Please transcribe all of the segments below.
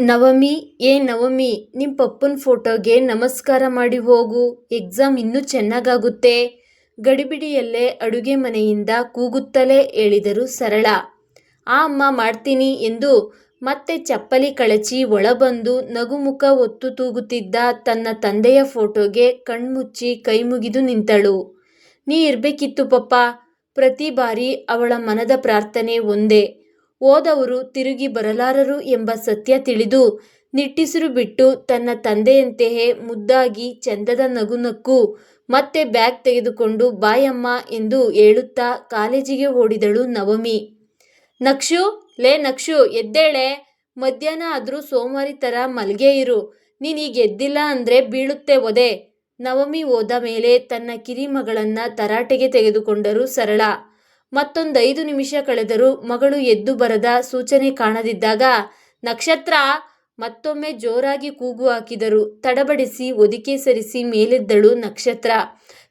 ನವಮಿ, ಏ ನವಮಿ ನಿಮ್ಮ ಪಪ್ಪನ ಫೋಟೋಗೆ ನಮಸ್ಕಾರ ಮಾಡಿ ಹೋಗು. ಎಕ್ಸಾಮ್ ಇನ್ನೂ ಚೆನ್ನಾಗಾಗುತ್ತೆ. ಗಡಿಬಿಡಿಯಲ್ಲೇ ಅಡುಗೆ ಮನೆಯಿಂದ ಕೂಗುತ್ತಲೇ ಹೇಳಿದರು ಸರಳ. ಆ ಅಮ್ಮ ಮಾಡ್ತೀನಿ ಎಂದು ಮತ್ತೆ ಚಪ್ಪಲಿ ಕಳಚಿ ಒಳಬಂದು ನಗುಮುಖ ಒತ್ತು ತೂಗುತ್ತಿದ್ದ ತನ್ನ ತಂದೆಯ ಫೋಟೋಗೆ ಕಣ್ಮುಚ್ಚಿ ಕೈಮುಗಿದು ನಿಂತಳು. ನೀ ಇರಬೇಕಿತ್ತು ಪಪ್ಪ. ಪ್ರತಿ ಬಾರಿ ಅವಳ ಮನದ ಪ್ರಾರ್ಥನೆ ಒಂದೇ. ಹೋದವರು ತಿರುಗಿ ಬರಲಾರರು ಎಂಬ ಸತ್ಯ ತಿಳಿದು ನಿಟ್ಟಿಸಿರು ಬಿಟ್ಟು ತನ್ನ ತಂದೆಯಂತೆಯೇ ಮುದ್ದಾಗಿ ಚಂದದ ನಗುನಕ್ಕು ಮತ್ತೆ ಬ್ಯಾಗ್ ತೆಗೆದುಕೊಂಡು ಬಾಯಮ್ಮ ಎಂದು ಹೇಳುತ್ತಾ ಕಾಲೇಜಿಗೆ ಓಡಿದಳು ನವಮಿ. ನಕ್ಷು, ಲೇ ನಕ್ಷು, ಎದ್ದೇಳೆ. ಮಧ್ಯಾಹ್ನ ಆದರೂ ಸೋಮವಾರಿ ಥರ ಮಲ್ಗೆ ಇರು. ನೀನು ಈಗ ಎದ್ದಿಲ್ಲ ಅಂದರೆ ಬೀಳುತ್ತೆ ಒದೆ ನವಮಿ ಹೋದ ಮೇಲೆ ತನ್ನ ಕಿರಿಮಗಳನ್ನು ತರಾಟೆಗೆ ತೆಗೆದುಕೊಂಡರು ಸರಳ. ಮತ್ತೊಂದೈದು ನಿಮಿಷ ಕಳೆದರೂ ಮಗಳು ಎದ್ದು ಬರದ ಸೂಚನೆ ಕಾಣದಿದ್ದಾಗ ನಕ್ಷತ್ರ ಮತ್ತೊಮ್ಮೆ ಜೋರಾಗಿ ಕೂಗು ಹಾಕಿದರು ತಡಬಡಿಸಿ ಒದಿಕೆ ಸರಿಸಿ ಮೇಲೆದ್ದಳು ನಕ್ಷತ್ರ.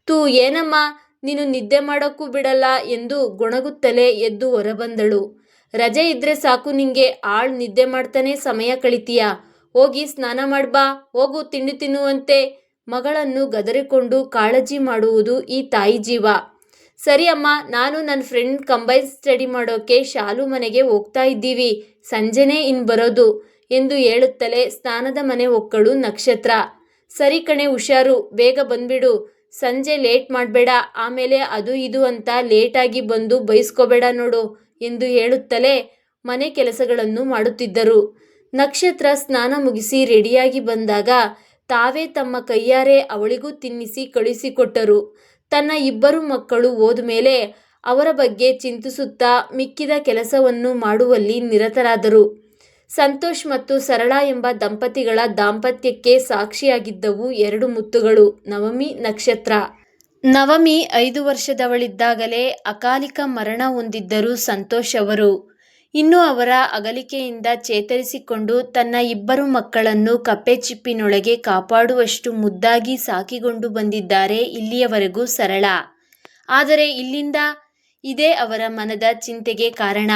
ತೂ, ಏನಮ್ಮ? ನೀನು ನಿದ್ದೆ ಮಾಡೋಕ್ಕೂ ಬಿಡಲ್ಲ ಎಂದು ಗೊಣಗುತ್ತಲೇ ಎದ್ದು ಹೊರಬಂದಳು. ರಜೆ ಇದ್ರೆ ಸಾಕು ನಿಂಗೆ, ಆಳ್ ನಿದ್ದೆ ಮಾಡ್ತಾನೆ ಸಮಯ ಕಳಿತೀಯ? ಹೋಗಿ ಸ್ನಾನ ಮಾಡ್ಬಾ, ಹೋಗು ತಿಂಡಿ ತಿನ್ನುವಂತೆ. ಮಗಳನ್ನು ಗದರಿಕೊಂಡು ಕಾಳಜಿ ಮಾಡುವುದು ಈ ತಾಯಿ ಜೀವ. ಸರಿ ಅಮ್ಮ, ನಾನು ನನ್ನ ಫ್ರೆಂಡ್ ಕಂಬೈನ್ ಸ್ಟಡಿ ಮಾಡೋಕೆ ಶಾಲು ಮನೆಗೆ ಹೋಗ್ತಾ ಇದ್ದೀವಿ. ಸಂಜೆನೇ ಇನ್ನು ಬರೋದು ಎಂದು ಹೇಳುತ್ತಲೇ ಸ್ನಾನದ ಮನೆ ಒಕ್ಕಳು ನಕ್ಷತ್ರ. ಸರಿ ಕಣೆ ಹುಷಾರು, ಬೇಗ ಬಂದ್ಬಿಡು. ಸಂಜೆ ಲೇಟ್ ಮಾಡಬೇಡ, ಆಮೇಲೆ ಅದು ಇದು ಅಂತ ಲೇಟಾಗಿ ಬಂದು ಬೈಸ್ಕೋಬೇಡ ನೋಡು ಎಂದು ಹೇಳುತ್ತಲೇ ಮನೆ ಕೆಲಸಗಳನ್ನು ಮಾಡುತ್ತಿದ್ದರು. ನಕ್ಷತ್ರ ಸ್ನಾನ ಮುಗಿಸಿ ರೆಡಿಯಾಗಿ ಬಂದಾಗ ತಾವೇ ತಮ್ಮ ಕೈಯಾರೆ ಅವಳಿಗೂ ತಿನ್ನಿಸಿ ಕಳುಹಿಸಿಕೊಟ್ಟರು ತನ್ನ ಇಬ್ಬರು ಮಕ್ಕಳು ಓದ ಮೇಲೆ ಅವರ ಬಗ್ಗೆ ಚಿಂತಿಸುತ್ತಾ ಮಿಕ್ಕಿದ ಕೆಲಸವನ್ನು ಮಾಡುವಲ್ಲಿ ನಿರತರಾದರು. ಸಂತೋಷ್ ಮತ್ತು ಸರಳ ಎಂಬ ದಂಪತಿಗಳ ದಾಂಪತ್ಯಕ್ಕೆ ಸಾಕ್ಷಿಯಾಗಿದ್ದವು ಎರಡು ಮುತ್ತುಗಳು, ನವಮಿ ನಕ್ಷತ್ರ. ನವಮಿ ಐದು ವರ್ಷದವಳಿದ್ದಾಗಲೇ ಅಕಾಲಿಕ ಮರಣ ಹೊಂದಿದ್ದರು ಸಂತೋಷ್ ಅವರು. ಇನ್ನು ಅವರ ಅಗಲಿಕೆಯಿಂದ ಚೇತರಿಸಿಕೊಂಡು ತನ್ನ ಇಬ್ಬರು ಮಕ್ಕಳನ್ನು ಕಪ್ಪೆಚಿಪ್ಪಿನೊಳಗೆ ಕಾಪಾಡುವಷ್ಟು ಮುದ್ದಾಗಿ ಸಾಕಿಕೊಂಡು ಬಂದಿದ್ದಾರೆ ಇಲ್ಲಿಯವರೆಗೂ ಸರಳ. ಆದರೆ ಇಲ್ಲಿಂದ ಇದೇ ಅವರ ಮನದ ಚಿಂತೆಗೆ ಕಾರಣ.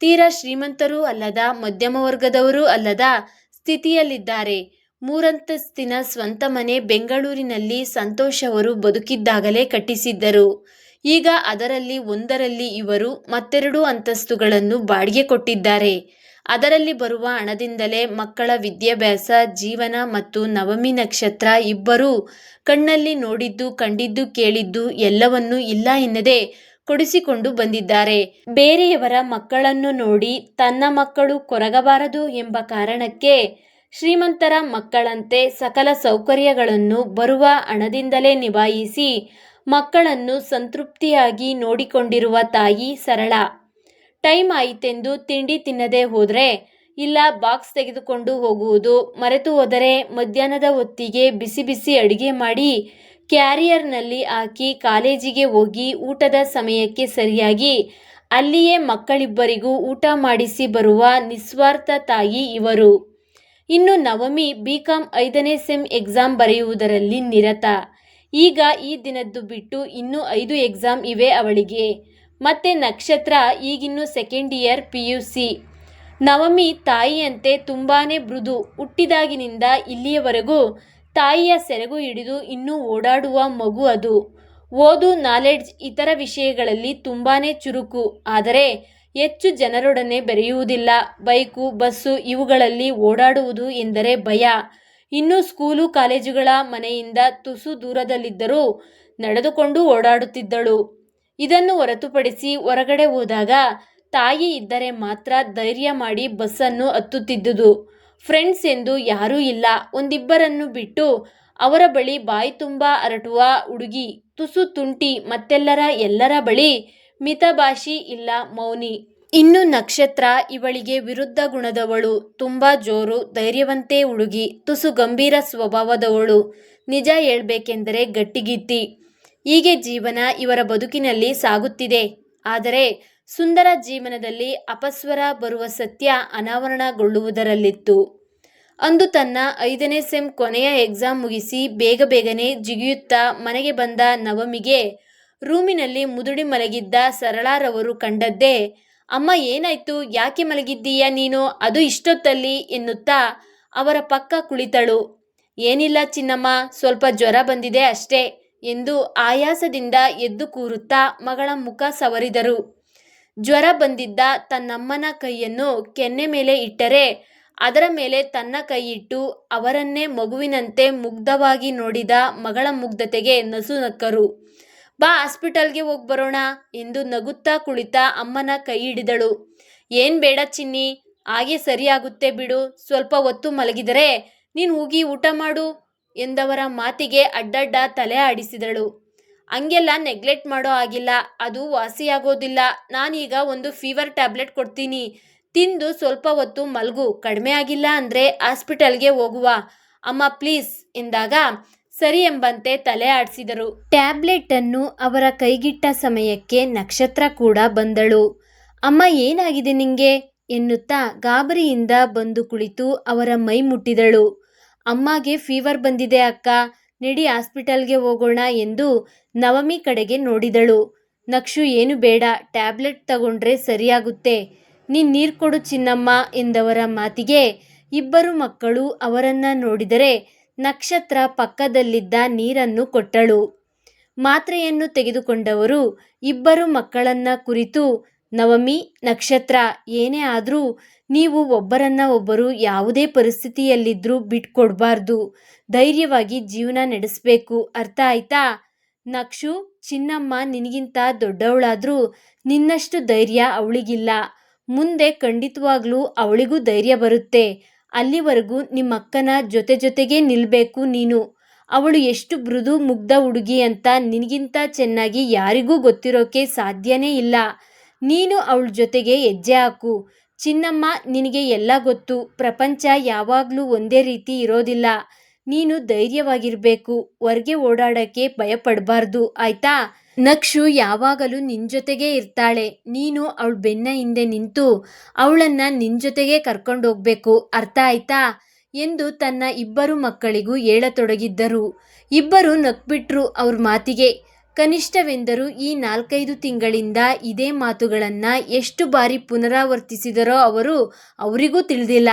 ತೀರಾ ಶ್ರೀಮಂತರೂ ಅಲ್ಲದ ಮಧ್ಯಮ ವರ್ಗದವರೂ ಅಲ್ಲದ ಸ್ಥಿತಿಯಲ್ಲಿದ್ದಾರೆ. ಮೂರಂತಸ್ತಿನ ಸ್ವಂತ ಮನೆ ಬೆಂಗಳೂರಿನಲ್ಲಿ ಸಂತೋಷ್ ಅವರು ಬದುಕಿದ್ದಾಗಲೇ ಕಟ್ಟಿಸಿದ್ದರು. ಈಗ ಅದರಲ್ಲಿ ಒಂದರಲ್ಲಿ ಇವರು ಮತ್ತೆರಡು ಅಂತಸ್ತುಗಳನ್ನು ಬಾಡಿಗೆ ಕೊಟ್ಟಿದ್ದಾರೆ. ಅದರಲ್ಲಿ ಬರುವ ಹಣದಿಂದಲೇ ಮಕ್ಕಳ ವಿದ್ಯಾಭ್ಯಾಸ, ಜೀವನ ಮತ್ತು ನವಮಿ ನಕ್ಷತ್ರ ಇಬ್ಬರೂ ಕಣ್ಣಲ್ಲಿ ನೋಡಿದ್ದು, ಕಂಡಿದ್ದು, ಕೇಳಿದ್ದು ಎಲ್ಲವನ್ನೂ ಇಲ್ಲ ಎನ್ನದೆ ಕೊಡಿಸಿಕೊಂಡು ಬಂದಿದ್ದಾರೆ. ಬೇರೆಯವರ ಮಕ್ಕಳನ್ನು ನೋಡಿ ತನ್ನ ಮಕ್ಕಳು ಕೊರಗಬಾರದು ಎಂಬ ಕಾರಣಕ್ಕೆ ಶ್ರೀಮಂತರ ಮಕ್ಕಳಂತೆ ಸಕಲ ಸೌಕರ್ಯಗಳನ್ನು ಬರುವ ಹಣದಿಂದಲೇ ನಿಭಾಯಿಸಿ ಮಕ್ಕಳನ್ನು ಸಂತೃಪ್ತಿಯಾಗಿ ನೋಡಿಕೊಂಡಿರುವ ತಾಯಿ ಸರಳ. ಟೈಮ್ ಆಯಿತೆಂದು ತಿಂಡಿ ತಿನ್ನದೆ ಹೋದರೆ? ಇಲ್ಲ, ಬಾಕ್ಸ್ ತೆಗೆದುಕೊಂಡು ಹೋಗುವುದು. ಮರೆತು ಹೋದರೆ ಮಧ್ಯಾಹ್ನದ ಹೊತ್ತಿಗೆ ಬಿಸಿ ಬಿಸಿ ಅಡುಗೆ ಮಾಡಿ ಕ್ಯಾರಿಯರ್ನಲ್ಲಿ ಹಾಕಿ ಕಾಲೇಜಿಗೆ ಹೋಗಿ ಊಟದ ಸಮಯಕ್ಕೆ ಸರಿಯಾಗಿ ಅಲ್ಲಿಯೇ ಮಕ್ಕಳಿಬ್ಬರಿಗೂ ಊಟ ಮಾಡಿಸಿ ಬರುವ ನಿಸ್ವಾರ್ಥ ತಾಯಿ ಇವರು. ಇನ್ನು ನವಮಿ ಬಿ ಕಾಮ್ ಐದನೇ ಸೆಮ್ ಎಕ್ಸಾಮ್ ಬರೆಯುವುದರಲ್ಲಿ ನಿರತ. ಈಗ ಈ ದಿನದ್ದು ಬಿಟ್ಟು ಇನ್ನೂ ಐದು ಎಕ್ಸಾಮ್ ಇವೆ ಅವಳಿಗೆ. ಮತ್ತೆ Nakshatra ಈಗಿನ್ನು second year P U C Navami ತಾಯಿಯಂತೆ ತುಂಬಾ ಮೃದು. ಹುಟ್ಟಿದಾಗಿನಿಂದ ಇಲ್ಲಿಯವರೆಗೂ ತಾಯಿಯ ಸೆರಗು ಹಿಡಿದು ಇನ್ನೂ ಓಡಾಡುವ ಮಗು ಅದು. ಓದು ನಾಲೆಡ್ಜ್ ಇತರ ವಿಷಯಗಳಲ್ಲಿ ತುಂಬಾ ಚುರುಕು. ಆದರೆ ಹೆಚ್ಚು ಜನರೊಡನೆ ಬೆರೆಯುವುದಿಲ್ಲ. ಬೈಕು, ಬಸ್ಸು ಇವುಗಳಲ್ಲಿ ಓಡಾಡುವುದು ಎಂದರೆ ಭಯ. ಇನ್ನು ಸ್ಕೂಲು ಕಾಲೇಜುಗಳ ಮನೆಯಿಂದ ತುಸು ದೂರದಲ್ಲಿದ್ದರೂ ನಡೆದುಕೊಂಡು ಓಡಾಡುತ್ತಿದ್ದಳು. ಇದನ್ನು ಹೊರತುಪಡಿಸಿ ಹೊರಗಡೆ ಹೋದಾಗ ತಾಯಿ ಇದ್ದರೆ ಮಾತ್ರ ಧೈರ್ಯ ಮಾಡಿ ಬಸ್ಸನ್ನು ಹತ್ತುತ್ತಿದ್ದುದು. ಫ್ರೆಂಡ್ಸ್ ಎಂದು ಯಾರೂ ಇಲ್ಲ. ಒಂದಿಬ್ಬರನ್ನು ಬಿಟ್ಟು ಅವರ ಬಳಿ ಬಾಯಿ ತುಂಬ ಹರಟುವ ಹುಡುಗಿ, ತುಸು ತುಂಟಿ ಮತ್ತೆಲ್ಲರ ಎಲ್ಲರ ಬಳಿ ಮಿತಭಾಷಿ ಇಲ್ಲ ಮೌನಿ. ಇನ್ನು ನಕ್ಷತ್ರ ಇವಳಿಗೆ ವಿರುದ್ಧ ಗುಣದವಳು, ತುಂಬ ಜೋರು, ಧೈರ್ಯವಂತೆ ಹುಡುಗಿ ತುಸು ಗಂಭೀರ ಸ್ವಭಾವದವಳು. ನಿಜ ಹೇಳ್ಬೇಕೆಂದರೆ ಗಟ್ಟಿಗಿತ್ತಿ ಹೀಗೆ ಜೀವನ ಇವರ ಬದುಕಿನಲ್ಲಿ ಸಾಗುತ್ತಿದೆ. ಆದರೆ ಸುಂದರ ಜೀವನದಲ್ಲಿ ಅಪಸ್ವರ ಬರುವ ಸತ್ಯ ಅನಾವರಣಗೊಳ್ಳುವುದರಲ್ಲಿತ್ತು. ಅಂದು ತನ್ನ ಐದನೇ ಸೆಮ್ ಕೊನೆಯ ಎಕ್ಸಾಮ್ ಮುಗಿಸಿ ಬೇಗ ಬೇಗನೆ ಜಿಗಿಯುತ್ತಾ ಮನೆಗೆ ಬಂದ ನವಮಿಗೆ ರೂಮಿನಲ್ಲಿ ಮುದುಡಿ ಮಲಗಿದ್ದ ಸರಳಾರವರು ಕಂಡದ್ದೇ ಅಮ್ಮ, ಏನಾಯ್ತು? ಯಾಕೆ ಮಲಗಿದ್ದೀಯ ನೀನು? ಅದು ಇಷ್ಟೊತ್ತಲ್ಲಿ ಎನ್ನುತ್ತಾ ಅವರ ಪಕ್ಕ ಕುಳಿತಳು. ಏನಿಲ್ಲ ಚಿನ್ನಮ್ಮ, ಸ್ವಲ್ಪ ಜ್ವರ ಬಂದಿದೆ ಅಷ್ಟೇ ಎಂದು ಆಯಾಸದಿಂದ ಎದ್ದು ಕೂರುತ್ತಾ ಮಗಳ ಮುಖ ಸವರಿದರು. ಜ್ವರ ಬಂದಿದ್ದ ತನ್ನಮ್ಮನ ಕೈಯನ್ನು ಕೆನ್ನೆ ಮೇಲೆ ಇಟ್ಟರೆ ಅದರ ಮೇಲೆ ತನ್ನ ಕೈಯಿಟ್ಟು ಅವರನ್ನೇ ಮಗುವಿನಂತೆ ಮುಗ್ಧವಾಗಿ ನೋಡಿದ ಮಗಳ ಮುಗ್ಧತೆಗೆ ನಸು ನಕ್ಕರು. ಬಾ ಹಾಸ್ಪಿಟಲ್ಗೆ ಹೋಗಿ ಬರೋಣ ಎಂದು ನಗುತ್ತಾ ಕುಳಿತ ಅಮ್ಮನ ಕೈ ಹಿಡಿದಳು. ಏನ್ ಬೇಡ ಚಿನ್ನಿ, ಹಾಗೆ ಸರಿಯಾಗುತ್ತೆ ಬಿಡು. ಸ್ವಲ್ಪ ಹೊತ್ತು ಮಲಗಿದರೆ ನೀನು ಹೋಗಿ ಊಟ ಮಾಡು ಎಂದವರ ಮಾತಿಗೆ ಅಡ್ಡಡ್ಡ ತಲೆ ಆಡಿಸಿದಳು. ಹಂಗೆಲ್ಲ ನೆಗ್ಲೆಕ್ಟ್ ಮಾಡೋ ಆಗಿಲ್ಲ ಅದು ವಾಸಿಯಾಗೋದಿಲ್ಲ. ನಾನೀಗ ಒಂದು ಫೀವರ್ ಟ್ಯಾಬ್ಲೆಟ್ ಕೊಡ್ತೀನಿ. ತಿಂದು ಸ್ವಲ್ಪ ಹೊತ್ತು ಮಲಗು. ಕಡಿಮೆ ಆಗಿಲ್ಲ ಅಂದರೆ ಹಾಸ್ಪಿಟಲ್ಗೆ ಹೋಗುವ. ಅಮ್ಮ ಪ್ಲೀಸ್ ಎಂದಾಗ ಸರಿ ಎಂಬಂತೆ ತಲೆ ಆಡಿಸಿದರು. ಟ್ಯಾಬ್ಲೆಟ್ ಅನ್ನು ಅವರ ಕೈಗಿಟ್ಟ ಸಮಯಕ್ಕೆ ನಕ್ಷತ್ರ ಕೂಡ ಬಂದಳು. ಅಮ್ಮ, ಏನಾಗಿದೆ ನಿಂಗೆ? ಎನ್ನುತ್ತಾ ಗಾಬರಿಯಿಂದ ಬಂದು ಕುಳಿತು ಅವರ ಮೈ ಮುಟ್ಟಿದಳು. ಅಮ್ಮಗೆ ಫೀವರ್ ಬಂದಿದೆ ಅಕ್ಕ. ನಡಿ ಹಾಸ್ಪಿಟಲ್ಗೆ ಹೋಗೋಣ ಎಂದು ನವಮಿ ಕಡೆಗೆ ನೋಡಿದಳು. ನಕ್ಷು, ಏನು ಬೇಡ. ಟ್ಯಾಬ್ಲೆಟ್ ತಗೊಂಡ್ರೆ ಸರಿಯಾಗುತ್ತೆ. ನೀನ್ ನೀರು ಕೊಡು ಚಿನ್ನಮ್ಮ ಎಂದವರ ಮಾತಿಗೆ ಇಬ್ಬರು ಮಕ್ಕಳು ಅವರನ್ನ ನೋಡಿದರೆ ನಕ್ಷತ್ರ ಪಕ್ಕದಲ್ಲಿದ್ದ ನೀರನ್ನು ಕೊಟ್ಟಳು. ಮಾತ್ರೆಯನ್ನು ತೆಗೆದುಕೊಂಡವರು ಇಬ್ಬರು ಮಕ್ಕಳನ್ನ ಕುರಿತು, ನವಮಿ, ನಕ್ಷತ್ರ, ಏನೇ ಆದರೂ ನೀವು ಒಬ್ಬರನ್ನ ಒಬ್ಬರು ಯಾವುದೇ ಪರಿಸ್ಥಿತಿಯಲ್ಲಿದ್ದರೂ ಬಿಟ್ಕೊಡ್ಬಾರ್ದು. ಧೈರ್ಯವಾಗಿ ಜೀವನ ನಡೆಸಬೇಕು. ಅರ್ಥ ಆಯ್ತಾ? ನಕ್ಷು, ಚಿನ್ನಮ್ಮ ನಿನಗಿಂತ ದೊಡ್ಡವಳಾದರೂ ನಿನ್ನಷ್ಟು ಧೈರ್ಯ ಅವಳಿಗಿಲ್ಲ. ಮುಂದೆ ಖಂಡಿತವಾಗ್ಲೂ ಅವಳಿಗೂ ಧೈರ್ಯ ಬರುತ್ತೆ. ಅಲ್ಲಿವರೆಗೂ ನಿಮ್ಮ ಅಕ್ಕನ ಜೊತೆ ಜೊತೆಗೇ ನಿಲ್ಲಬೇಕು ನೀನು. ಅವಳು ಎಷ್ಟು ಮೃದು ಮುಗ್ಧ ಹುಡುಗಿ ಅಂತ ನಿನಗಿಂತ ಚೆನ್ನಾಗಿ ಯಾರಿಗೂ ಗೊತ್ತಿರೋಕೆ ಸಾಧ್ಯನೇ ಇಲ್ಲ. ನೀನು ಅವಳ ಜೊತೆಗೆ ಹೆಜ್ಜೆ ಹಾಕು. ಚಿನ್ನಮ್ಮ, ನಿನಗೆ ಎಲ್ಲ ಗೊತ್ತು. ಪ್ರಪಂಚ ಯಾವಾಗಲೂ ಒಂದೇ ರೀತಿ ಇರೋದಿಲ್ಲ. ನೀನು ಧೈರ್ಯವಾಗಿರಬೇಕು. ಹೊರಗೆ ಓಡಾಡಕ್ಕೆ ಭಯಪಡಬಾರ್ದು. ಆಯ್ತಾ? ನಕ್ಷು ಯಾವಾಗಲೂ ನಿನ್ ಜೊತೆಗೇ ಇರ್ತಾಳೆ. ನೀನು ಅವಳ ಬೆನ್ನ ಹಿಂದೆ ನಿಂತು ಅವಳನ್ನ ನಿನ್ ಜೊತೆಗೆ ಕರ್ಕೊಂಡೋಗ್ಬೇಕು ಅರ್ಥ ಆಯ್ತಾ? ಎಂದು ತನ್ನ ಇಬ್ಬರು ಮಕ್ಕಳಿಗೂ ಹೇಳತೊಡಗಿದ್ದರು. ಇಬ್ಬರು ನಕ್ಬಿಟ್ರು ಅವ್ರ ಮಾತಿಗೆ. ಕನಿಷ್ಠವೆಂದರೂ ಈ ನಾಲ್ಕೈದು ತಿಂಗಳಿಂದ ಇದೇ ಮಾತುಗಳನ್ನು ಎಷ್ಟು ಬಾರಿ ಪುನರಾವರ್ತಿಸಿದರೋ ಅವರು ಅವರಿಗೂ ತಿಳಿದಿಲ್ಲ.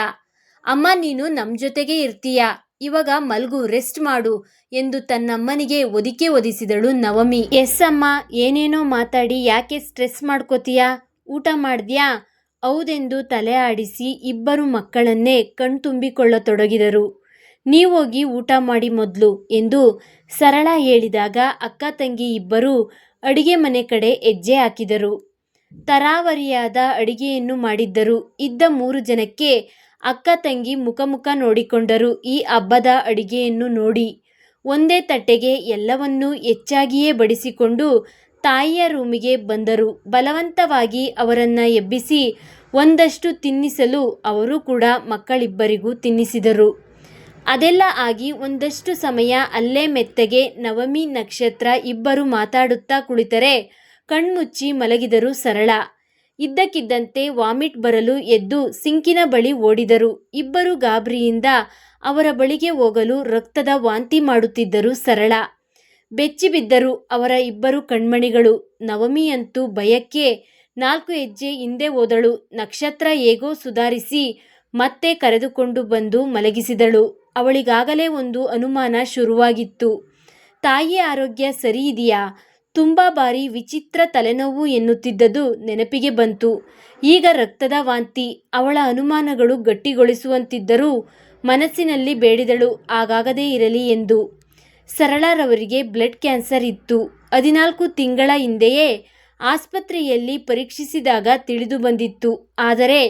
ಅಮ್ಮ ನೀನು ನಮ್ಮ ಜೊತೆಗೆ ಇರ್ತೀಯ? ಇವಾಗ ಮಲ್ಗು ರೆಸ್ಟ್ ಮಾಡು ಎಂದು ತನ್ನಮ್ಮನಿಗೆ ಒದಿಕೆ ಒದಿಸಿದಳು ನವಮಿ. ಎಸ್ ಅಮ್ಮ, ಏನೇನೋ ಮಾತಾಡಿ, ಯಾಕೆ ಸ್ಟ್ರೆಸ್ ಮಾಡ್ಕೋತೀಯಾ? ಊಟ ಮಾಡಿದ್ಯಾ? ಹೌದೆಂದು ತಲೆ ಆಡಿಸಿ ಇಬ್ಬರು ಮಕ್ಕಳನ್ನೇ ಕಣ್ತುಂಬಿಕೊಳ್ಳತೊಡಗಿದರು. ನೀವೋಗಿ ಊಟ ಮಾಡಿ ಮೊದಲು ಎಂದು ಸರಳ ಹೇಳಿದಾಗ ಅಕ್ಕ ತಂಗಿ ಇಬ್ಬರು ಅಡಿಗೆ ಮನೆ ಕಡೆ ಹೆಜ್ಜೆ ಹಾಕಿದರು. ತರಾವರಿಯಾದ ಅಡಿಗೆಯನ್ನು ಮಾಡಿದ್ದರು. ಇದ್ದ ಮೂರು ಜನಕ್ಕೆ ಅಕ್ಕ ತಂಗಿ ಮುಖ ಮುಖ ನೋಡಿಕೊಂಡರು ಈ ಹಬ್ಬದ ಅಡಿಗೆಯನ್ನು ನೋಡಿ. ಒಂದೇ ತಟ್ಟೆಗೆ ಎಲ್ಲವನ್ನೂ ಹೆಚ್ಚಾಗಿಯೇ ಬಡಿಸಿಕೊಂಡು ತಾಯಿಯ ರೂಮಿಗೆ ಬಂದರು. ಬಲವಂತವಾಗಿ ಅವರನ್ನು ಎಬ್ಬಿಸಿ ಒಂದಷ್ಟು ತಿನ್ನಿಸಲು ಅವರು ಕೂಡ ಮಕ್ಕಳಿಬ್ಬರಿಗೂ ತಿನ್ನಿಸಿದರು. ಅದೆಲ್ಲ ಆಗಿ ಒಂದಷ್ಟು ಸಮಯ ಅಲ್ಲೇ ಮೆತ್ತಗೆ ನವಮಿ ನಕ್ಷತ್ರ ಇಬ್ಬರು ಮಾತಾಡುತ್ತಾ ಕುಳಿತರೆ ಕಣ್ಮುಚ್ಚಿ ಮಲಗಿದರು ಸರಳ. ಇದ್ದಕ್ಕಿದ್ದಂತೆ ವಾಮಿಟ್ ಬರಲು ಎದ್ದು ಸಿಂಕಿನ ಬಳಿ ಓಡಿದರು. ಇಬ್ಬರು ಗಾಬರಿಯಿಂದ ಅವರ ಬಳಿಗೆ ಹೋಗಲು ರಕ್ತದ ವಾಂತಿ ಮಾಡುತ್ತಿದ್ದರು ಸರಳ. ಬೆಚ್ಚಿಬಿದ್ದರು ಅವರ ಇಬ್ಬರು ಕಣ್ಮಣಿಗಳು. ನವಮಿಯಂತೂ ಭಯಕ್ಕೆ ನಾಲ್ಕು ಹೆಜ್ಜೆ ಹಿಂದೆ ಹೋದಳು. ನಕ್ಷತ್ರ ಹೇಗೋ ಸುಧಾರಿಸಿ ಮತ್ತೆ ಕರೆದುಕೊಂಡು ಬಂದು ಮಲಗಿಸಿದಳು. ಅವಳಿಗಾಗಲೇ ಒಂದು ಅನುಮಾನ ಶುರುವಾಗಿತ್ತು. ತಾಯಿಯ ಆರೋಗ್ಯ ಸರಿ ಇದೆಯಾ? ತುಂಬ ಬಾರಿ ವಿಚಿತ್ರ ತಲೆನೋವು ಎನ್ನುತ್ತಿದ್ದದು ನೆನಪಿಗೆ ಬಂತು. ಈಗ ರಕ್ತದ ವಾಂತಿ, ಅವಳ ಅನುಮಾನಗಳು ಗಟ್ಟಿಗೊಳಿಸುವಂತಿದ್ದರೂ ಮನಸ್ಸಿನಲ್ಲಿ ಬೇಡಿದಳು ಆಗಾಗದೇ ಇರಲಿ ಎಂದು. ಸರಳರವರಿಗೆ ಬ್ಲಡ್ ಕ್ಯಾನ್ಸರ್ ಇತ್ತು. ಹದಿನಾಲ್ಕು ತಿಂಗಳ ಹಿಂದೆಯೇ ಆಸ್ಪತ್ರೆಯಲ್ಲಿ ಪರೀಕ್ಷಿಸಿದಾಗ ತಿಳಿದು ಬಂದಿತ್ತು. ಆದರೆ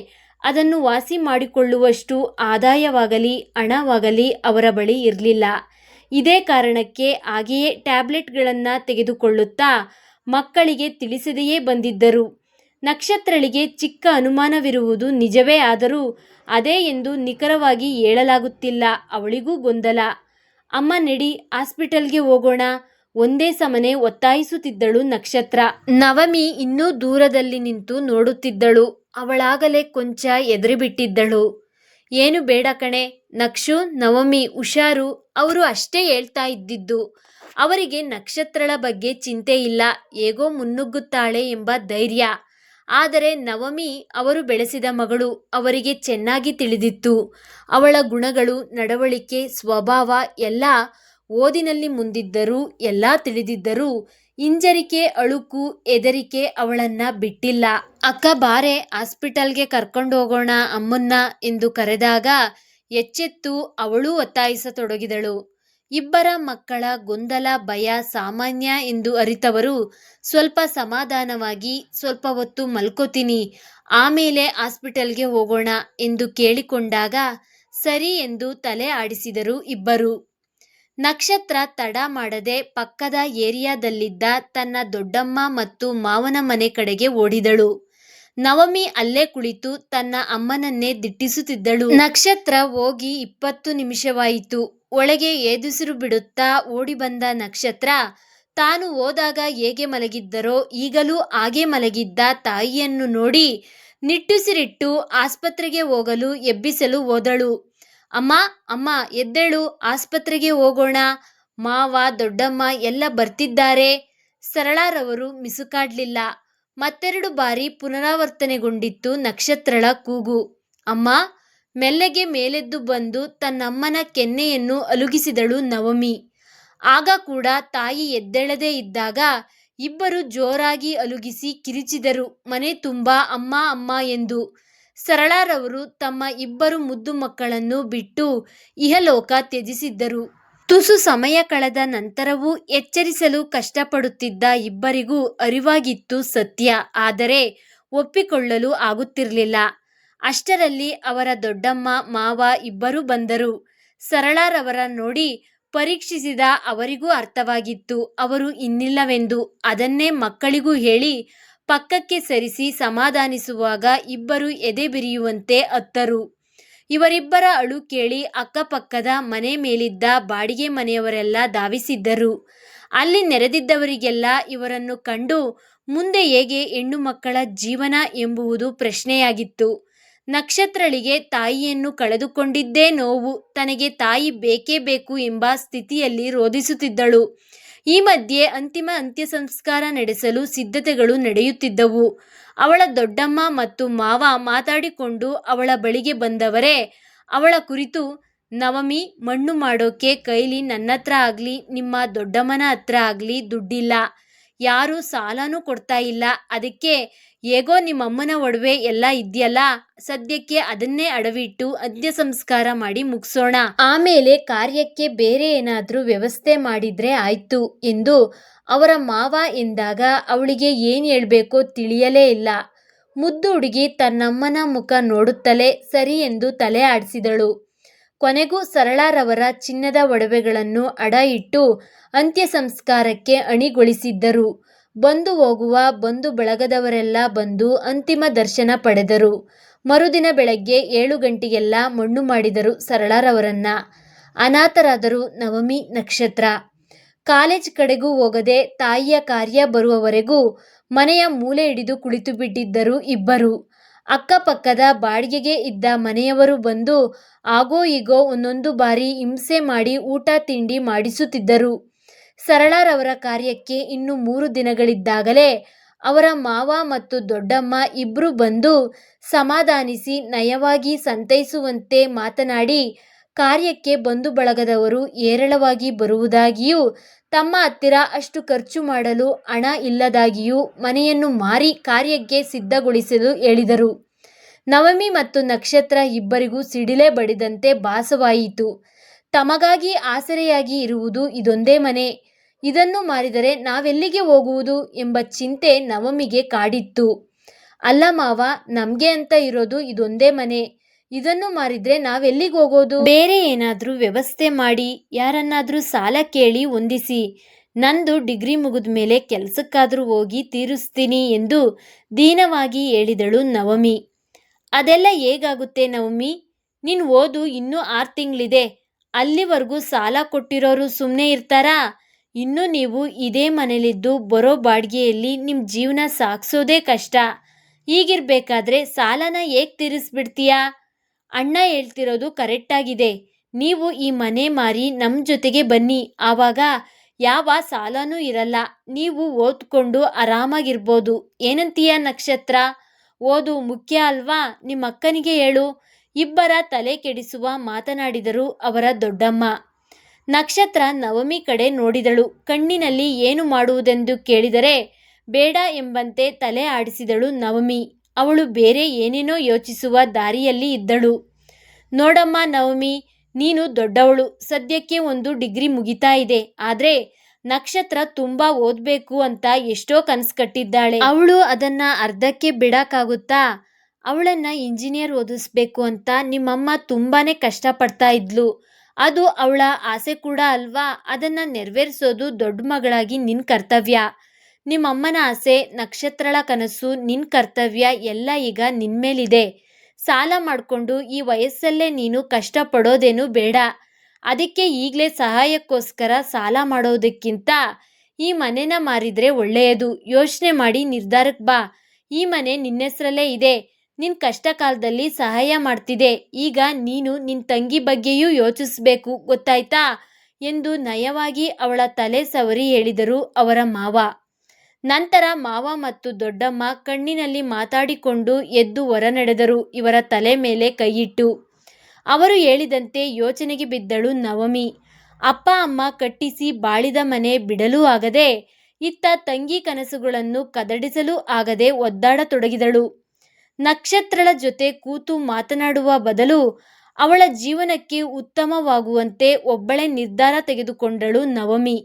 ಅದನ್ನು ವಾಸಿ ಮಾಡಿಕೊಳ್ಳುವಷ್ಟು ಆದಾಯವಾಗಲಿ, ಹಣವಾಗಲಿ ಅವರ ಬಳಿ ಇರಲಿಲ್ಲ. ಇದೇ ಕಾರಣಕ್ಕೆ ಹಾಗೆಯೇ ಟ್ಯಾಬ್ಲೆಟ್ಗಳನ್ನು ತೆಗೆದುಕೊಳ್ಳುತ್ತಾ ಮಕ್ಕಳಿಗೆ ತಿಳಿಸದೆಯೇ ಬಂದಿದ್ದರು. ನಕ್ಷತ್ರಳಿಗೆ ಚಿಕ್ಕ ಅನುಮಾನವಿರುವುದು ನಿಜವೇ ಆದರೂ ಅದೇ ಎಂದು ನಿಖರವಾಗಿ ಹೇಳಲಾಗುತ್ತಿಲ್ಲ. ಅವಳಿಗೂ ಗೊಂದಲ. ಅಮ್ಮ ನಡಿ ಹಾಸ್ಪಿಟಲ್ಗೆ ಹೋಗೋಣ. ಒಂದೇ ಸಮನೆ ಒತ್ತಾಯಿಸುತ್ತಿದ್ದಳು ನಕ್ಷತ್ರ. ನವಮಿ ಇನ್ನೂ ದೂರದಲ್ಲಿ ನಿಂತು ನೋಡುತ್ತಿದ್ದಳು. ಅವಳಾಗಲೇ ಕೊಂಚ ಎದುರಿಬಿಟ್ಟಿದ್ದಳು. ಏನು ಬೇಡ ಕಣೆ. ನಕ್ಷು, ನವಮಿ ಹುಷಾರು ಅವರು ಅಷ್ಟೇ ಹೇಳ್ತಾ ಇದ್ದಿದ್ದು. ಅವರಿಗೆ ನಕ್ಷತ್ರಳ ಬಗ್ಗೆ ಚಿಂತೆ ಇಲ್ಲ. ಹೇಗೋ ಮುನ್ನುಗ್ಗುತ್ತಾಳೆ ಎಂಬ ಧೈರ್ಯ. ಆದರೆ ನವಮಿ ಅವರು ಬೆಳೆಸಿದ ಮಗಳು ಅವರಿಗೆ ಚೆನ್ನಾಗಿ ತಿಳಿದಿತ್ತು. ಅವಳ ಗುಣಗಳು, ನಡವಳಿಕೆ, ಸ್ವಭಾವ ಎಲ್ಲ ಓದಿನಲ್ಲಿ ಮುಂದಿದ್ದರೂ, ಎಲ್ಲ ತಿಳಿದಿದ್ದರೂ ಹಿಂಜರಿಕೆ, ಅಳುಕು, ಹೆದರಿಕೆ ಅವಳನ್ನ ಬಿಟ್ಟಿಲ್ಲ. ಅಕ್ಕ ಬಾರೆ, ಹಾಸ್ಪಿಟಲ್ಗೆ ಕರ್ಕೊಂಡು ಹೋಗೋಣ ಅಮ್ಮನ್ನ ಎಂದು ಕರೆದಾಗ ಎಚ್ಚೆತ್ತು ಅವಳೂ ಒತ್ತಾಯಿಸತೊಡಗಿದಳು. ಇಬ್ಬರ ಮಕ್ಕಳ ಗೊಂದಲ, ಭಯ ಸಾಮಾನ್ಯ ಎಂದು ಅರಿತವರು, ಸ್ವಲ್ಪ ಸಮಾಧಾನವಾಗಿ, ಸ್ವಲ್ಪ ಹೊತ್ತು ಮಲ್ಕೋತೀನಿ, ಆಮೇಲೆ ಹಾಸ್ಪಿಟಲ್ಗೆ ಹೋಗೋಣ ಎಂದು ಕೇಳಿಕೊಂಡಾಗ ಸರಿ ಎಂದು ತಲೆ ಆಡಿಸಿದರು ಇಬ್ಬರು. ನಕ್ಷತ್ರ ತಡ ಮಾಡದೆ ಪಕ್ಕದ ಏರಿಯಾದಲ್ಲಿದ್ದ ತನ್ನ ದೊಡ್ಡಮ್ಮ ಮತ್ತು ಮಾವನ ಮನೆ ಕಡೆಗೆ ಓಡಿದಳು. ನವಮಿ ಅಲ್ಲೇ ಕುಳಿತು ತನ್ನ ಅಮ್ಮನನ್ನೇ ದಿಟ್ಟಿಸುತ್ತಿದ್ದಳು. ನಕ್ಷತ್ರ ಹೋಗಿ ಇಪ್ಪತ್ತು ನಿಮಿಷವಾಯಿತು. ಒಳಗೆ ಏದುಸಿರು ಬಿಡುತ್ತಾ ಓಡಿ ಬಂದ ನಕ್ಷತ್ರ, ತಾನು ಹೋದಾಗ ಹೇಗೆ ಮಲಗಿದ್ದರೋ ಈಗಲೂ ಹಾಗೆ ಮಲಗಿದ್ದ ತಾಯಿಯನ್ನು ನೋಡಿ ನಿಟ್ಟುಸಿರಿಟ್ಟು ಆಸ್ಪತ್ರೆಗೆ ಹೋಗಲು ಎಬ್ಬಿಸಲು ಹೋದಳು. ಅಮ್ಮ ಅಮ್ಮ, ಎದ್ದೇಳು, ಆಸ್ಪತ್ರೆಗೆ ಹೋಗೋಣ. ಮಾವ, ದೊಡ್ಡಮ್ಮ ಎಲ್ಲ ಬರ್ತಿದ್ದಾರೆ. ಸರಳಾರವರು ಮಿಸುಕಾಡ್ಲಿಲ್ಲ ಮತ್ತೆರಡು ಬಾರಿ ಪುನರಾವರ್ತನೆಗೊಂಡಿತ್ತು ನಕ್ಷತ್ರಳ ಕೂಗು. ಅಮ್ಮ, ಮೆಲ್ಲಗೆ ಮೇಲೆದ್ದು ಬಂದು ತನ್ನಮ್ಮನ ಕೆನ್ನೆಯನ್ನು ಅಲುಗಿಸಿದಳು ನವಮಿ. ಆಗ ಕೂಡ ತಾಯಿ ಎದ್ದೇಳದೇ ಇದ್ದಾಗ ಇಬ್ಬರು ಜೋರಾಗಿ ಅಲುಗಿಸಿ ಕಿರಿಚಿದರು. ಮನೆ ತುಂಬ ಅಮ್ಮ ಅಮ್ಮ ಎಂದು ಸರಳಾರವರು ತಮ್ಮ ಇಬ್ಬರು ಮುದ್ದು ಮಕ್ಕಳನ್ನು ಬಿಟ್ಟು ಇಹಲೋಕ ತ್ಯಜಿಸಿದ್ದರು. ತುಸು ಸಮಯ ಕಳೆದ ನಂತರವೂ ಎಚ್ಚರಿಸಲು ಕಷ್ಟಪಡುತ್ತಿದ್ದ ಇಬ್ಬರಿಗೂ ಅರಿವಾಗಿತ್ತು ಸತ್ಯ. ಆದರೆ ಒಪ್ಪಿಕೊಳ್ಳಲು ಆಗುತ್ತಿರಲಿಲ್ಲ. ಅಷ್ಟರಲ್ಲಿ ಅವರ ದೊಡ್ಡಮ್ಮ, ಮಾವ ಇಬ್ಬರೂ ಬಂದರು. ಸರಳಾರವರ ನೋಡಿ ಪರೀಕ್ಷಿಸಿದ ಅವರಿಗೂ ಅರ್ಥವಾಗಿತ್ತು. ಅವರು ಇನ್ನಿಲ್ಲವೆಂದು. ಅದನ್ನೇ ಮಕ್ಕಳಿಗೂ ಹೇಳಿ ಪಕ್ಕಕ್ಕೆ ಸರಿಸಿ ಸಮಾಧಾನಿಸುವಾಗ ಇಬ್ಬರು ಎದೆ ಬಿರಿಯುವಂತೆ ಅತ್ತರು. ಇವರಿಬ್ಬರ ಅಳು ಕೇಳಿ ಅಕ್ಕಪಕ್ಕದ ಮನೆ ಮೇಲಿದ್ದ ಬಾಡಿಗೆ ಮನೆಯವರೆಲ್ಲ ಧಾವಿಸಿದ್ದರು. ಅಲ್ಲಿ ನೆರೆದಿದ್ದವರಿಗೆಲ್ಲ ಇವರನ್ನು ಕಂಡು ಮುಂದೆ ಹೇಗೆ ಹೆಣ್ಣು ಮಕ್ಕಳ ಜೀವನ ಎಂಬುವುದು ಪ್ರಶ್ನೆಯಾಗಿತ್ತು. ನಕ್ಷತ್ರಳಿಗೆ ತಾಯಿಯನ್ನು ಕಳೆದುಕೊಂಡಿದ್ದೇ ನೋವು, ತನಗೆ ತಾಯಿ ಬೇಕೇ ಬೇಕು ಎಂಬ ಸ್ಥಿತಿಯಲ್ಲಿ ರೋಧಿಸುತ್ತಿದ್ದಳು. ಈ ಮಧ್ಯೆ ಅಂತಿಮ ಅಂತ್ಯ ಸಂಸ್ಕಾರ ನಡೆಸಲು ಸಿದ್ಧತೆಗಳು ನಡೆಯುತ್ತಿದ್ದವು. ಅವಳ ದೊಡ್ಡಮ್ಮ ಮತ್ತು ಮಾವ ಮಾತಾಡಿಕೊಂಡು ಅವಳ ಬಳಿಗೆ ಬಂದವರೇ, ಅವಳ ಕುರಿತು, ನವಮಿ, ಮಣ್ಣು ಮಾಡೋಕೆ ಕೈಲಿ ನನ್ನ ಹತ್ರ ಆಗಲಿ, ನಿಮ್ಮ ದೊಡ್ಡಮ್ಮನ ಹತ್ರ ಆಗಲಿ ದುಡ್ಡಿಲ್ಲ. ಯಾರೂ ಸಾಲನೂ ಕೊಡ್ತಾ ಇಲ್ಲ. ಅದಕ್ಕೆ ಹೇಗೋ ನಿಮ್ಮಮ್ಮನ ಒಡವೆ ಎಲ್ಲ ಇದೆಯಲ್ಲ, ಸದ್ಯಕ್ಕೆ ಅದನ್ನೇ ಅಡವಿಟ್ಟು ಅಂತ್ಯ ಸಂಸ್ಕಾರ ಮಾಡಿ ಮುಗಿಸೋಣ. ಆಮೇಲೆ ಕಾರ್ಯಕ್ಕೆ ಬೇರೆ ಏನಾದರೂ ವ್ಯವಸ್ಥೆ ಮಾಡಿದ್ರೆ ಆಯ್ತು ಎಂದು ಅವರ ಮಾವ ಎಂದಾಗ ಅವಳಿಗೆ ಏನು ಹೇಳಬೇಕೋ ತಿಳಿಯಲೇ ಇಲ್ಲ. ಮುದ್ದು ಹುಡುಗಿ ತನ್ನಮ್ಮನ ಮುಖ ನೋಡುತ್ತಲೇ ಸರಿ ಎಂದು ತಲೆ ಆಡಿಸಿದಳು. ಕೊನೆಗೂ ಸರಳಾರವರ ಚಿನ್ನದ ಒಡವೆಗಳನ್ನು ಅಡ ಇಟ್ಟು ಅಂತ್ಯ ಸಂಸ್ಕಾರಕ್ಕೆ ಅಣಿಗೊಳಿಸಿದ್ದರು. ಬಂದು ಹೋಗುವ ಬಂಧು ಬಳಗದವರೆಲ್ಲ ಬಂದು ಅಂತಿಮ ದರ್ಶನ ಪಡೆದರು. ಮರುದಿನ ಬೆಳಗ್ಗೆ ಏಳು ಗಂಟೆಗೆಲ್ಲ ಮಣ್ಣು ಮಾಡಿದರು ಸರಳರವರನ್ನ. ಅನಾಥರಾದರು ನವಮಿ ನಕ್ಷತ್ರ. ಕಾಲೇಜ್ ಕಡೆಗೂ ಹೋಗದೆ ತಾಯಿಯ ಕಾರ್ಯ ಬರುವವರೆಗೂ ಮನೆಯ ಮೂಲೆ ಹಿಡಿದು ಕುಳಿತು ಬಿಟ್ಟಿದ್ದರು ಇಬ್ಬರು. ಅಕ್ಕಪಕ್ಕದ ಬಾಡಿಗೆಗೆ ಇದ್ದ ಮನೆಯವರು ಬಂದು, ಆಗೋ ಈಗೋ ಒಂದೊಂದು ಬಾರಿ ಹಿಂಸೆ ಮಾಡಿ ಊಟ, ತಿಂಡಿ ಮಾಡಿಸುತ್ತಿದ್ದರು. ಸರಳಾರವರ ಕಾರ್ಯಕ್ಕೆ ಇನ್ನು ಮೂರು ದಿನಗಳಿದ್ದಾಗಲೇ ಅವರ ಮಾವ ಮತ್ತು ದೊಡ್ಡಮ್ಮ ಇಬ್ಬರು ಬಂದು ಸಮಾಧಾನಿಸಿ ನಯವಾಗಿ ಸಂತೈಸುವಂತೆ ಮಾತನಾಡಿ, ಕಾರ್ಯಕ್ಕೆ ಬಂಧು ಬಳಗದವರು ಏರಳವಾಗಿ ಬರುವುದಾಗಿಯೂ, ತಮ್ಮ ಹತ್ತಿರ ಅಷ್ಟು ಖರ್ಚು ಮಾಡಲು ಹಣ ಇಲ್ಲದಾಗಿಯೂ ಮನೆಯನ್ನು ಮಾರಿ ಕಾರ್ಯಕ್ಕೆ ಸಿದ್ಧಗೊಳಿಸಲು ಹೇಳಿದರು. ನವಮಿ ಮತ್ತು ನಕ್ಷತ್ರ ಇಬ್ಬರಿಗೂ ಸಿಡಿಲೇ ಬಡಿದಂತೆ ಭಾಸವಾಯಿತು. ತಮಗಾಗಿ ಆಸರೆಯಾಗಿ ಇರುವುದು ಇದೊಂದೇ ಮನೆ. ಇದನ್ನು ಮಾರಿದರೆ ನಾವೆಲ್ಲಿಗೆ ಹೋಗುವುದು ಎಂಬ ಚಿಂತೆ ನವಮಿಗೆ ಕಾಡಿತ್ತು. ಅಲ್ಲ ಮಾವ, ನಮಗೆ ಅಂತ ಇರೋದು ಇದೊಂದೇ ಮನೆ. ಇದನ್ನು ಮಾರಿದ್ರೆ ನಾವೆಲ್ಲಿಗೆ ಹೋಗೋದು? ಬೇರೆ ಏನಾದರೂ ವ್ಯವಸ್ಥೆ ಮಾಡಿ, ಯಾರನ್ನಾದರೂ ಸಾಲ ಕೇಳಿ ಹೊಂದಿಸಿ. ನಂದು ಡಿಗ್ರಿ ಮುಗಿದ ಮೇಲೆ ಕೆಲಸಕ್ಕಾದರೂ ಹೋಗಿ ತೀರಿಸ್ತೀನಿ ಎಂದು ದೀನವಾಗಿ ಹೇಳಿದಳು ನವಮಿ. ಅದೆಲ್ಲ ಹೇಗಾಗುತ್ತೆ ನವಮಿ? ನಿನ್ನ ಓದು ಇನ್ನೂ ಆರು ತಿಂಗಳಿದೆ. ಅಲ್ಲಿವರೆಗೂ ಸಾಲ ಕೊಟ್ಟಿರೋರು ಸುಮ್ಮನೆ ಇರ್ತಾರಾ? ಇನ್ನು ನೀವು ಇದೇ ಮನೇಲಿದ್ದು ಬರೋ ಬಾಡಿಗೆಯಲ್ಲಿ ನಿಮ್ಮ ಜೀವನ ಸಾಗಿಸೋದೇ ಕಷ್ಟ. ಹೀಗಿರ್ಬೇಕಾದ್ರೆ ಸಾಲನ ಹೇಗೆ ತೀರಿಸ್ಬಿಡ್ತೀಯಾ? ಅಣ್ಣ ಹೇಳ್ತಿರೋದು ಕರೆಕ್ಟಾಗಿದೆ. ನೀವು ಈ ಮನೆ ಮಾರಿ ನಮ್ಮ ಜೊತೆಗೆ ಬನ್ನಿ. ಆವಾಗ ಯಾವ ಸಾಲನೂ ಇರಲ್ಲ. ನೀವು ಓದ್ಕೊಂಡು ಆರಾಮಾಗಿರ್ಬೋದು. ಏನಂತೀಯ ನಕ್ಷತ್ರ? ಓದು ಮುಖ್ಯ ಅಲ್ವಾ? ನಿಮ್ಮ ಅಕ್ಕನಿಗೆ ಹೇಳು. ಇಬ್ಬರ ತಲೆ ಕೆಡಿಸುವ ಮಾತನಾಡಿದರು ಅವರ ದೊಡ್ಡಮ್ಮ. ನಕ್ಷತ್ರ ನವಮಿ ಕಡೆ ನೋಡಿದಳು. ಕಣ್ಣಿನಲ್ಲಿ ಏನು ಮಾಡುವುದೆಂದು ಕೇಳಿದರೆ, ಬೇಡ ಎಂಬಂತೆ ತಲೆ ಆಡಿಸಿದಳು ನವಮಿ. ಅವಳು ಬೇರೆ ಏನೇನೋ ಯೋಚಿಸುವ ದಾರಿಯಲ್ಲಿ ಇದ್ದಳು. ನೋಡಮ್ಮ ನವಮಿ, ನೀನು ದೊಡ್ಡವಳು. ಸದ್ಯಕ್ಕೆ ಒಂದು ಡಿಗ್ರಿ ಮುಗಿತಾ ಇದೆ. ಆದರೆ ನಕ್ಷತ್ರ ತುಂಬಾ ಓದಬೇಕು ಅಂತ ಎಷ್ಟೋ ಕನಸು ಕಟ್ಟಿದ್ದಾಳೆ. ಅವಳು ಅದನ್ನ ಅರ್ಧಕ್ಕೆ ಬಿಡಕ್ಕಾಗುತ್ತಾ? ಅವಳನ್ನ ಇಂಜಿನಿಯರ್ ಓದಿಸ್ಬೇಕು ಅಂತ ನಿಮ್ಮಮ್ಮ ತುಂಬಾನೇ ಕಷ್ಟಪಡ್ತಾ ಇದ್ಲು. ಅದು ಅವಳ ಆಸೆ ಕೂಡ ಅಲ್ವಾ? ಅದನ್ನ ನೆರವೇರಿಸೋದು ದೊಡ್ಡ ಮಗಳಾಗಿ ನಿನ್ ಕರ್ತವ್ಯ. ನಿಮ್ಮಮ್ಮನ ಆಸೆ, ನಕ್ಷತ್ರಳ ಕನಸು, ನಿನ್ ಕರ್ತವ್ಯ ಎಲ್ಲ ಈಗ ನಿನ್ಮೇಲಿದೆ ಸಾಲ ಮಾಡಿಕೊಂಡು ಈ ವಯಸ್ಸಲ್ಲೇ ನೀನು ಕಷ್ಟಪಡೋದೇನು ಬೇಡ. ಅದಕ್ಕೆ ಈಗಲೇ ಸಹಾಯಕ್ಕೋಸ್ಕರ ಸಾಲ ಮಾಡೋದಕ್ಕಿಂತ ಈ ಮನೆನ ಮಾರಿದ್ರೆ ಒಳ್ಳೆಯದು. ಯೋಚನೆ ಮಾಡಿ ನಿರ್ಧಾರಕ್ಕೆ ಬಾ. ಈ ಮನೆ ನಿನ್ನೆಸರಲ್ಲೇ ಇದೆ. ನಿನ್ ಕಷ್ಟ ಕಾಲದಲ್ಲಿ ಸಹಾಯ ಮಾಡ್ತಿದೆ. ಈಗ ನೀನು ನಿನ್ ತಂಗಿ ಬಗ್ಗೆಯೂ ಯೋಚಿಸ್ಬೇಕು, ಗೊತ್ತಾಯ್ತಾ? ಎಂದು ನಯವಾಗಿ ಅವಳ ತಲೆ ಸವರಿ ಹೇಳಿದರು ಅವರ ಮಾವ. ನಂತರ ಮಾವ ಮತ್ತು ದೊಡ್ಡಮ್ಮ ಕಣ್ಣಿನಲ್ಲಿ ಮಾತಾಡಿಕೊಂಡು ಎದ್ದು ಹೊರ ನಡೆದರು ಇವರ ತಲೆ ಮೇಲೆ ಕೈಯಿಟ್ಟು. ಅವರು ಹೇಳಿದಂತೆ ಯೋಚನೆಗೆ ಬಿದ್ದಳು ನವಮಿ. ಅಪ್ಪ, ಅಮ್ಮ ಕಟ್ಟಿಸಿ ಬಾಳಿದ ಮನೆ ಬಿಡಲೂ ಆಗದೆ, ಇತ್ತ ತಂಗಿ ಕನಸುಗಳನ್ನು ಕದಡಿಸಲೂ ಆಗದೆ ಒದ್ದಾಡತೊಡಗಿದಳು. ನಕ್ಷತ್ರಳ ಜೊತೆ ಕೂತು ಮಾತನಾಡುವ ಬದಲು ಅವಳ ಜೀವನಕ್ಕೆ ಉತ್ತಮವಾಗುವಂತೆ ಒಬ್ಬಳೇ ನಿರ್ಧಾರ ತೆಗೆದುಕೊಂಡಳು ನವಮಿ.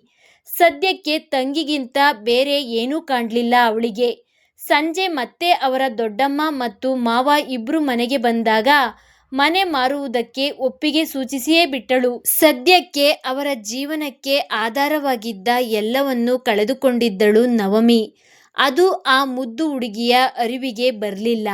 ಸದ್ಯಕ್ಕೆ ತಂಗಿಗಿಂತ ಬೇರೆ ಏನೂ ಕಾಣಲಿಲ್ಲ ಅವಳಿಗೆ. ಸಂಜೆ ಮತ್ತೆ ಅವರ ದೊಡ್ಡಮ್ಮ ಮತ್ತು ಮಾವ ಇಬ್ರು ಮನೆಗೆ ಬಂದಾಗ ಮನೆ ಮಾರುವುದಕ್ಕೆ ಒಪ್ಪಿಗೆ ಸೂಚಿಸಿಯೇ ಬಿಟ್ಟಳು. ಸದ್ಯಕ್ಕೆ ಅವರ ಜೀವನಕ್ಕೆ ಆಧಾರವಾಗಿದ್ದ ಎಲ್ಲವನ್ನೂ ಕಳೆದುಕೊಂಡಿದ್ದಳು ನವಮಿ. ಅದು ಆ ಮುದ್ದು ಹುಡುಗಿಯ ಅರಿವಿಗೆ ಬರಲಿಲ್ಲ.